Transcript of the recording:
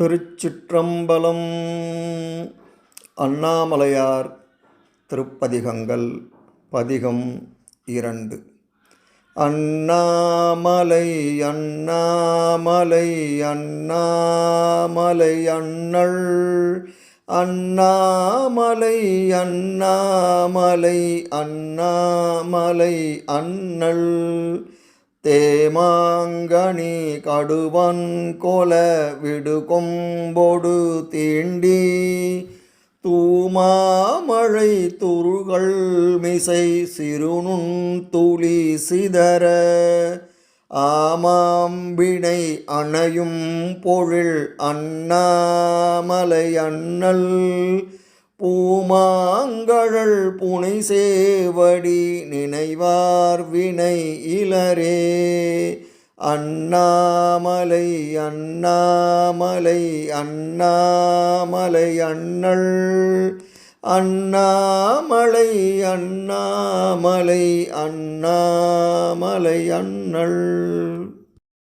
திருச்சிற்றம்பலம். அண்ணாமலையார் திருப்பதிகங்கள் பதிகம் இரண்டு. அண்ணாமலை அண்ணாமலை அண்ணாமலை அண்ணள் அண்ணாமலை அண்ணாமலை அண்ணாமலை அண்ணள் தேமாங்கனி கடுவன் கொல விடுகொம்போடு தீண்டி தூமாமழை துருகள் மிசை சிறுநுண் துளி சிதற ஆமாம்பிணை அணையும் பொழில் அண்ணாமலை அண்ணல் பூமாங்கழல் புனை சேவடி நினைவார் வினை இளரே அண்ணாமலை அண்ணாமலை அண்ணாமலை அண்ணள் அண்ணாமலை அண்ணாமலை அண்ணாமலை அண்ணள்